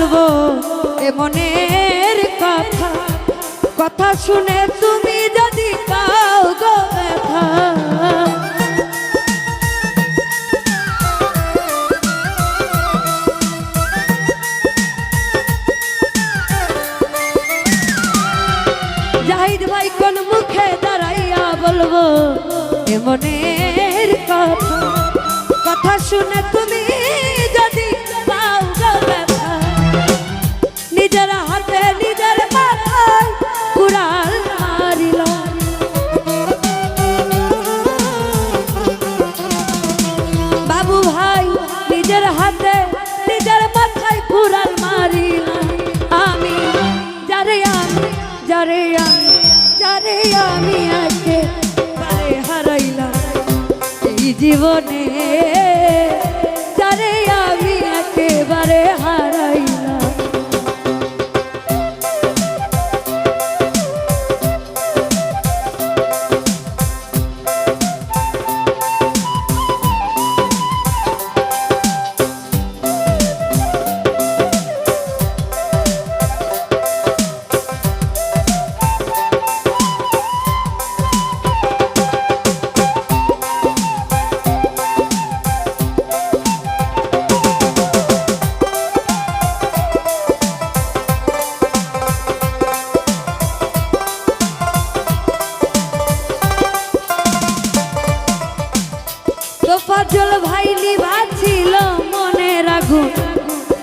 বলব, এ মনের কথা। কথা শুনে তুমি যদি পাও গো জাহিদ ভাই কোন মুখে দাঁড়াইয়া বলব, এ মনের কথা। কথা শুনে তুমি নিজের হাতে নিজের মাথায় কুড়াল মারিল। বাবু ভাই নিজের হাতে নিজের মাথায় কুড়াল মারিল। আমি, যারে আমি যারে আমি যারে আমি একেবারে হারাইলাম। এই জীবনে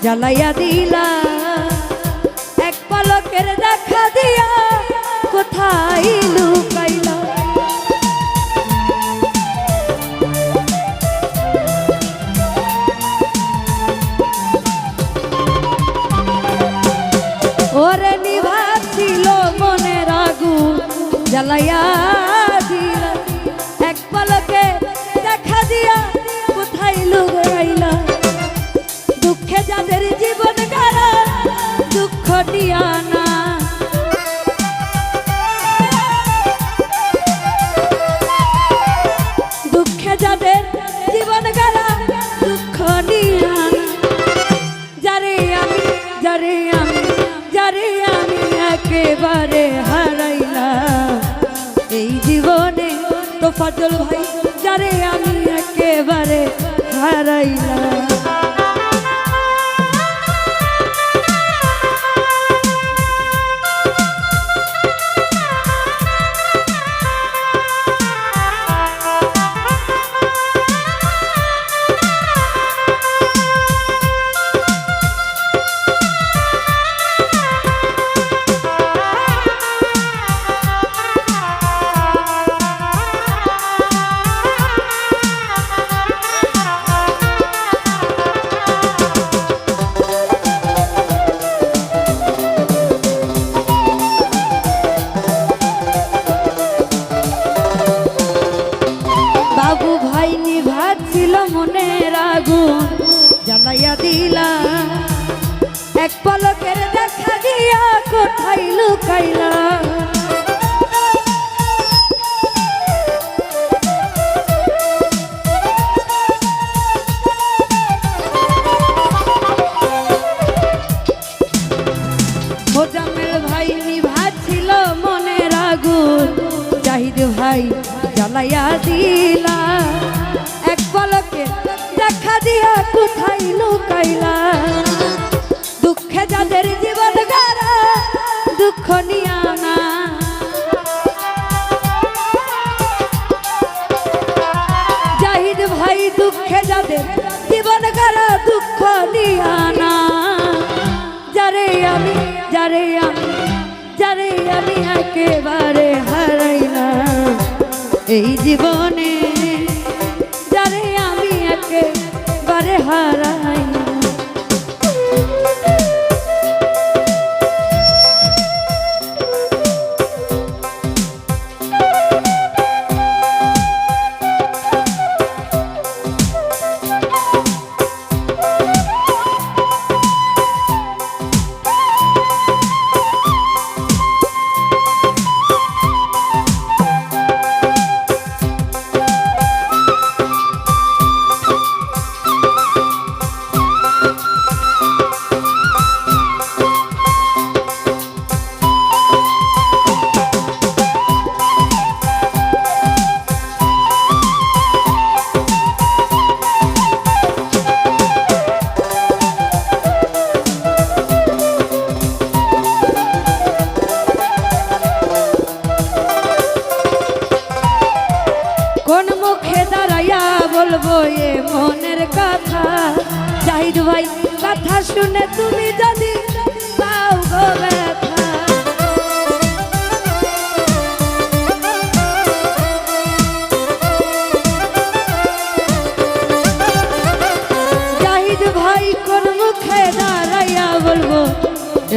জ্বালাইয়া দিলা। এক পলকের দেখা দিয়া কোথায় লুকাইলা? ওরে নিভাছিল মনের আগুন জ্বালাইয়া তো ভাই যারে আমি একেবারে হারাইলাম জ্বালাইয়া দিলা। এক পলকের দেখা দিয়া কোথায় লুকাইলা? ভাই নিভাছিল মনের ভাই জ্বালাইয়া দিলা। এক পলকে দেখা দিয়া কোথায় লুকাইলা? দুঃখে যাদের জীবন গারা, দুঃখ নিয়া না। জাহিদ ভাই, দুঃখে যাদের জীবন গারা, দুঃখ নিয়া না। যারে আমি যারে আমি যারে আমি একেবারে হারাইলাম। এই জীবনে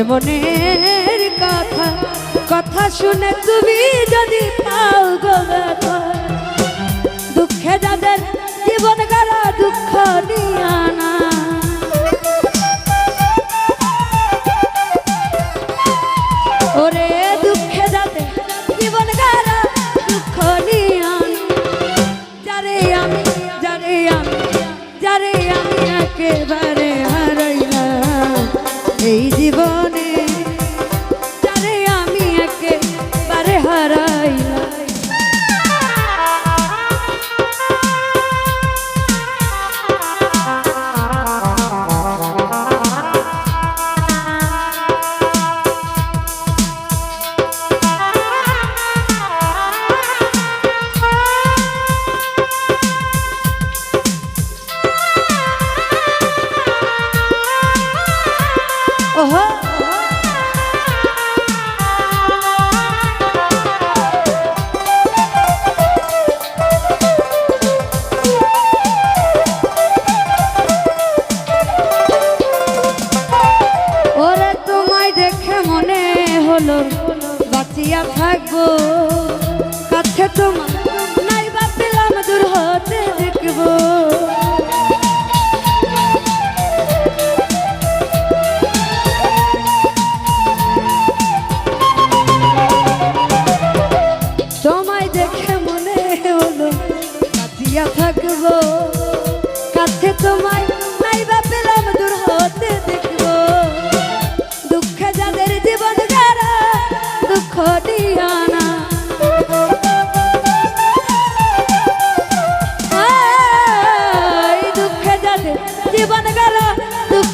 জীবনের কথা কথা শুনে তুমি যদি পাও গো দুঃখে যাদের এই জীবনে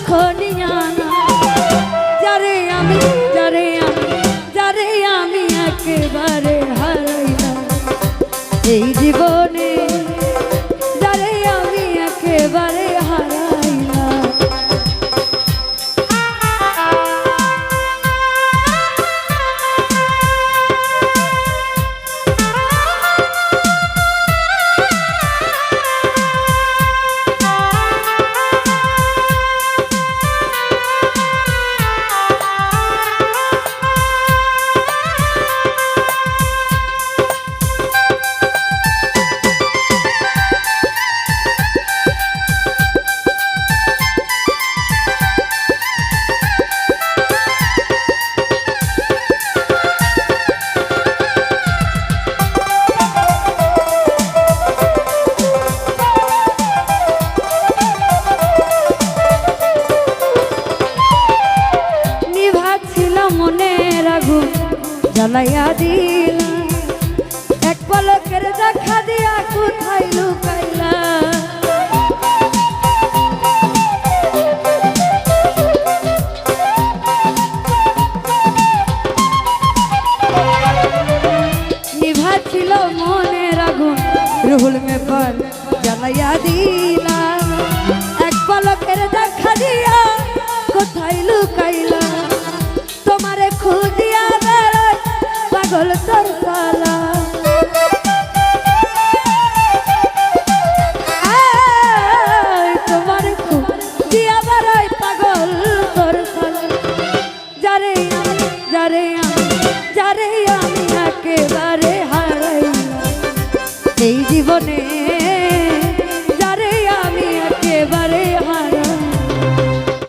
con জানাইয়া দিলা। এক পলকের দেখা দিয়া কোথায় লুকাইলা? ছিল মনে রাগুন রুহুল মেপর জানাইয়া দিলা। এক পলকের দেখা দিয়া কোথায় লুকাইলা? Adoro